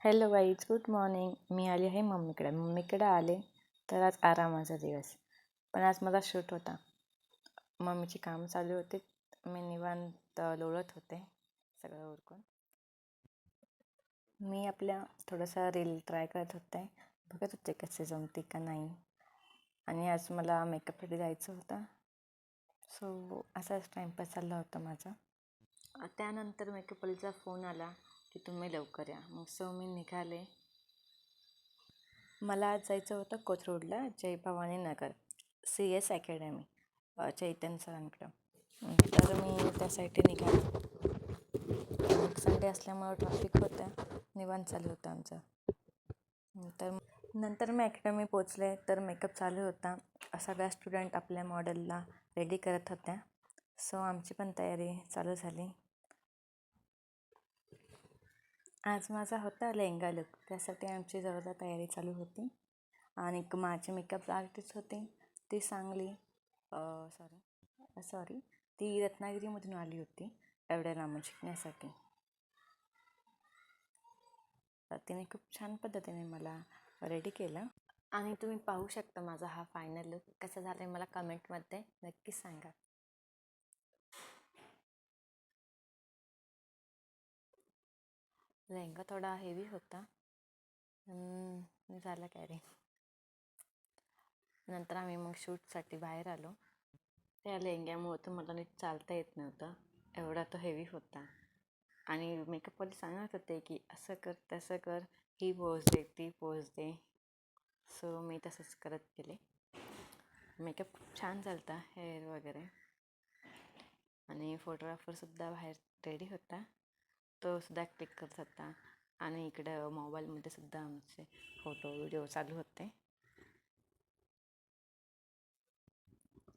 Hello guys good morning. मी आली आहे मम्मीकडे. मम्मीकडे आले तर आज आरामाचा दिवस. पण आज माझा शूट होता. मम्मीची काम चालू होते. मी निवांत लोळत होते सगळं उरकून. मी आपल्या थोडंसं रील ट्राय करत होते. बघत होते कसे जमते का नाही. आणि आज मला मेकअपसाठी जायचं होतं. सो असाच टाईमपास चालला होता माझा. त्यानंतर मेकअपवालीचा फोन आला. की तुम्ही लवकर या. मग सो मी निघाले. मला आज जायचं होतं कोथरूडला Jai Bhavani Nagar C S academy Chaitanya सरांकडं. तर मी त्यासाठी निघाले. संडे असल्यामुळं ट्रॅफिक होतं. निवांत चालू होतं आमचं. तर नंतर मी अकॅडमी पोचले तर मेकअप चालू होता. सगळ्या स्टुडंट आपल्या मॉडेलला रेडी करत होत्या. सो आमची पण तयारी चालू झाली. आज माझा होता लेहंगा लुक. त्यासाठी आमची जवळजवळ तयारी चालू होती. आणि माझी मेकअप आर्टिस्ट होती. ती सांगली सॉरी सॉरी ती रत्नागिरीमधून आली होती एवढ्या लांबून शिकण्यासाठी. तिने खूप छान पद्धतीने मला रेडी केलं. आणि तुम्ही पाहू शकता माझा हा फायनल लुक कसा झाला आहे मला कमेंटमध्ये नक्कीच सांगा. लेहंगा थोडा हेवी होता. झाला कॅरी नंतर आम्ही मग शूटसाठी बाहेर आलो. त्या लेहंग्यामुळं तर मला नीट चालता येत नव्हतं. एवढा तो हेवी होता. आणि मेकअपवाले सांगत होते की असं कर तसं कर. ही पोज दे ती पोज दे. सो मी तसंच करत गेले. मेकअप खूप छान चालता हेअर वगैरे. आणि फोटोग्राफरसुद्धा बाहेर रेडी होता. तो सुद्धा क्लिक करत होता. आणि इकडं मोबाईलमध्ये सुद्धा आमचे फोटो व्हिडिओ चालू होते.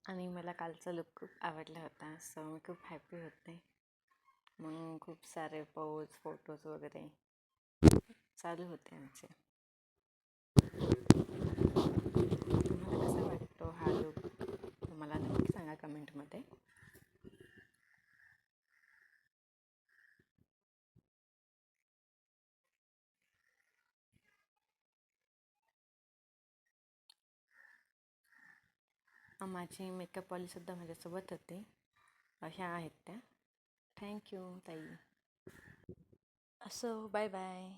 आणि मला कालचा लुक खूप आवडला होता. सो मी खूप हॅपी होते. मग खूप सारे पोज फोटोज वगैरे चालू होते आमचे तुम्हाला कसा वाटतो हा लुक तुम्हाला नक्की सांगा कमेंटमध्ये माझी मेकअपवालीसुद्धा माझ्यासोबत होती. अशा आहेत त्या. थँक्यू ताई. असो बाय बाय